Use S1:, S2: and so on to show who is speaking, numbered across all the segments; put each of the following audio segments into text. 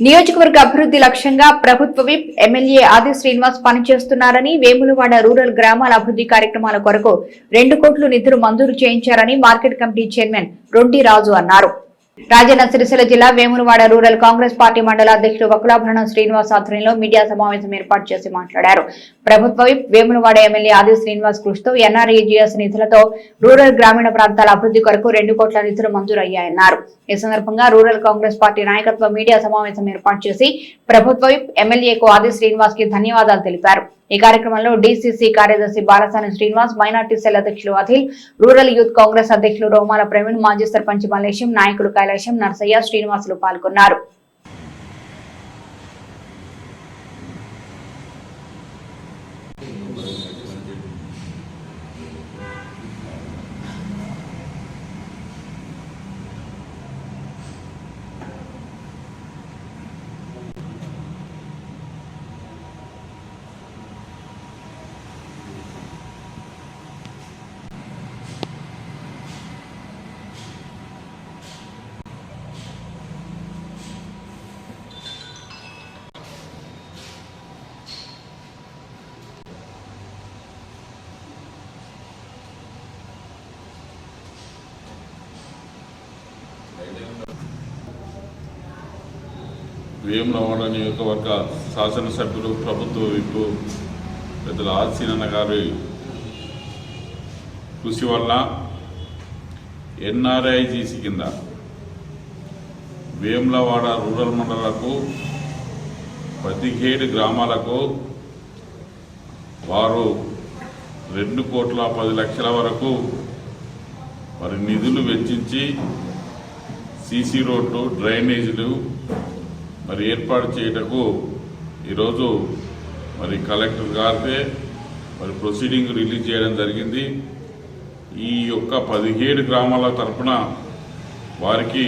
S1: నియోజకవర్గ అభివృద్ధి లక్ష్యంగా ప్రభుత్వ విప్ ఎమ్మెల్యే ఆది శ్రీనివాస్ పనిచేస్తున్నారని వేములవాడ రూరల్ గ్రామాల అభివృద్ధి కార్యక్రమాల కొరకు రెండు కోట్లు నిధులు మంజూరు చేయించారని market committee chairman Ronti Raju అన్నారు. రాజన్న సిరిసిల్ల జిల్లా వేములవాడ రూరల్ కాంగ్రెస్ పార్టీ మండల అధ్యక్షుడు వకులాభరణం శ్రీనివాస్ ఆధ్వర్యంలో మీడియా సమావేశం ఏర్పాటు చేసి మాట్లాడారు. ప్రభుత్వ విప్ వేములవాడ ఎమ్మెల్యే ఆది శ్రీనివాస్ కృషితో ఎన్ఆర్ఈజీఎస్ నిధులతో రూరల్ గ్రామీణ ప్రాంతాల అభివృద్ధి కొరకు రెండు కోట్ల నిధులు మంజూరు అయ్యాయన్నారు ఈ సందర్భంగా రూరల్ కాంగ్రెస్ పార్టీ నాయకత్వ మీడియా సమావేశం ఏర్పాటు చేసి ప్రభుత్వ ఎమ్మెల్యేకు ఆది శ్రీనివాస్కి ధన్యవాదాలు తెలిపారు. ఈ కార్యక్రమంలో డీసీసీ కార్యదర్శి బాలసాని శ్రీనివాస్ మైనార్టీ సెల్ అధ్యక్షులు అఖిల్ రూరల్ యూత్ కాంగ్రెస్ అధ్యక్షులు రోమాల ప్రవీణ్ మాజీ సర్పంచ్ మల్లేశం నాయకులు కైలాశం నర్సయ్య శ్రీనివాసులు పాల్గొన్నారు.
S2: వేములవాడ నియోజకవర్గ శాసనసభ్యులు ప్రభుత్వ విప్పు పెద్దల ఆసీనన్న గారి కృషి వల్ల ఎన్ఆర్ఐజీసీ కింద వేములవాడ రూరల్ మండలకు పదిహేడు గ్రామాలకు వారు రెండు కోట్ల పది లక్షల వరకు వారి నిధులు వెచ్చించి సీసీ రోడ్లు డ్రైనేజీలు మరి ఏర్పాటు చేయటకు ఈరోజు మరి కలెక్టర్ గారితే మరి ప్రొసీడింగ్ రిలీజ్ చేయడం జరిగింది. ఈ యొక్క పదిహేడు గ్రామాల తరఫున వారికి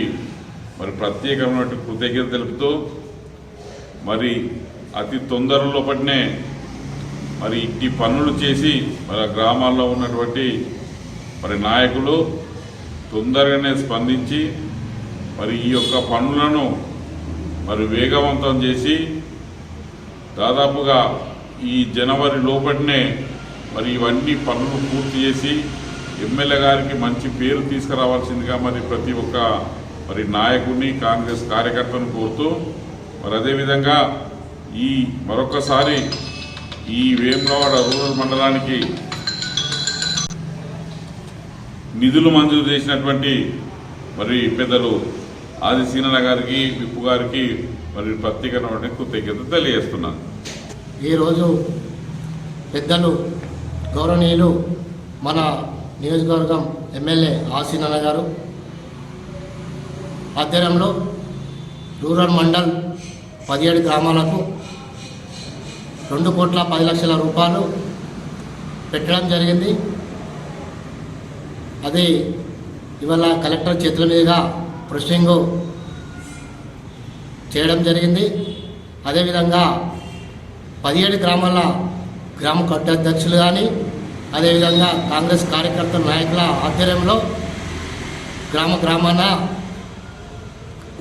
S2: మరి ప్రత్యేకమైన కృతజ్ఞత తెలుపుతూ మరి అతి తొందరలో పట్టినే మరి ఇట్టి పనులు చేసి మరి గ్రామాల్లో ఉన్నటువంటి మరి నాయకులు తొందరగానే స్పందించి మరి ఈ యొక్క పనులను మరి వేగవంతం చేసి దాదాపుగా ఈ జనవరి లోపటినే మరి ఇవన్నీ పనులు పూర్తి చేసి ఎమ్మెల్యే గారికి మంచి పేరు తీసుకురావాల్సిందిగా మరి ప్రతి ఒక్క మరి నాయకుడిని కాంగ్రెస్ కార్యకర్తను కోరుతూ మరి అదేవిధంగా ఈ మరొకసారి ఈ వేములవాడ రూరల్ మండలానికి నిధులు మంజూరు చేసినటువంటి మరి పెద్దలు ఆది సీనన్న గారికి విప్పు గారికి మరి ప్రత్యేకమైన కృతజ్ఞత తెలియజేస్తున్నాను.
S3: ఈరోజు పెద్దలు గౌరవనీయులు మన నియోజకవర్గం ఎమ్మెల్యే ఆసీనన్న గారు ఆధ్వర్యంలో రూరల్ మండల్ పదిహేడు గ్రామాలకు రెండు కోట్ల పది లక్షల రూపాయలు పెట్టడం జరిగింది. అది ఇవాళ కలెక్టర్ చేతుల మీదుగా ప్రొసీడింగ్ చేయడం జరిగింది. అదేవిధంగా పదిహేడు గ్రామాల గ్రామ కట్టాధ్యక్షులు కానీ అదేవిధంగా కాంగ్రెస్ కార్యకర్తల నాయకుల ఆధ్వర్యంలో గ్రామ గ్రామాన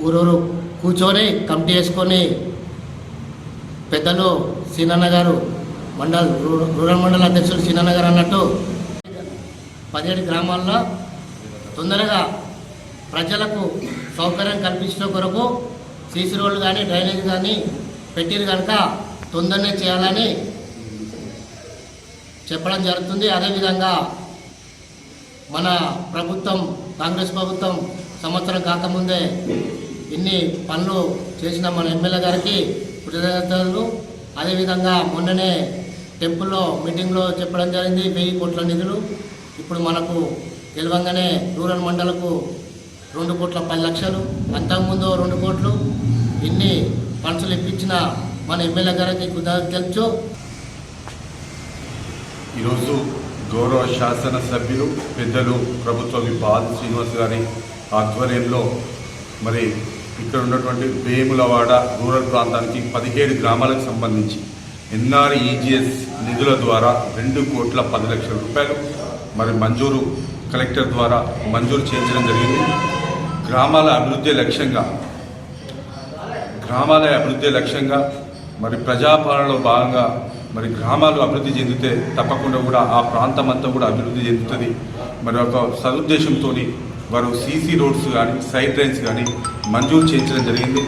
S3: ఊరూరు కూర్చొని కమిటీ వేసుకొని పెద్దలు సీనన్న గారు మండల్ రూరల్ మండల అధ్యక్షులు సీనన్న గారు అన్నట్టు పదిహేడు గ్రామాల్లో తొందరగా ప్రజలకు సౌకర్యం కల్పించడం కొరకు సీసీ రోడ్లు కానీ డ్రైనేజ్ కానీ పెట్టిరు కనుక తొందరనే చేయాలని చెప్పడం జరుగుతుంది. అదేవిధంగా మన ప్రభుత్వం కాంగ్రెస్ ప్రభుత్వం సంవత్సరం కాకముందే ఇన్ని పనులు చేసిన మన ఎమ్మెల్యే గారికి కృతజ్ఞతలు. అదేవిధంగా మొన్ననే టెంపుల్లో మీటింగ్లో చెప్పడం జరిగింది వెయ్యి కోట్ల నిధులు. ఇప్పుడు మనకు గెలవంగానే రూరల్ మండలకు రెండు కోట్ల పది లక్షలు. అంతకుముందు రెండు కోట్లు. ఇన్ని ఫండ్స్లు ఇప్పించిన మన ఎమ్మెల్యే గారికి కుదరదు తెలుసు
S4: ఈరోజు గౌరవ శాసన సభ్యులు పెద్దలు ప్రభుత్వ విపాల్ శ్రీనివాస్ గారి ఆధ్వర్యంలో మరి ఇక్కడ ఉన్నటువంటి వేములవాడ రూరల్ ప్రాంతానికి పదిహేడు గ్రామాలకు సంబంధించి ఎన్ఆర్ఈజిఎస్ నిధుల ద్వారా రెండు కోట్ల పది లక్షల రూపాయలు మరి మంజూరు కలెక్టర్ ద్వారా మంజూరు చేయించడం జరిగింది. గ్రామాల అభివృద్ధి లక్ష్యంగా గ్రామాల అభివృద్ధి లక్ష్యంగా మరి ప్రజాపాలనలో భాగంగా మరి గ్రామాలు అభివృద్ధి చెందితే తప్పకుండా కూడా ఆ ప్రాంతం అంతా కూడా అభివృద్ధి చెందుతుంది. మరి ఒక సదుద్దేశంతో వారు సీసీ రోడ్స్ కానీ సైడ్ డ్రైన్స్ కానీ మంజూరు చేయించడం జరిగింది.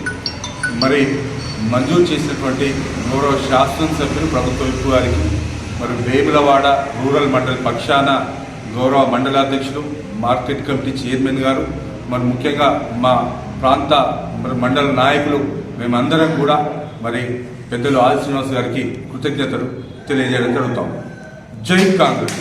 S4: మరి మంజూరు చేసినటువంటి గౌరవ శాసనసభ్యులు ప్రభుత్వ విప్పు గారికి మరి వేములవాడ రూరల్ మండలి పక్షాన గౌరవ మండలాధ్యక్షులు మార్కెట్ కమిటీ చైర్మన్ గారు మరి ముఖ్యంగా మా ప్రాంత మరి మండల నాయకులు మేమందరం కూడా మరి పెద్దలు ఆది శ్రీనివాస్ గారికి కృతజ్ఞతలు తెలియజేయడం జరుగుతాం. జై కాంగ్రెస్.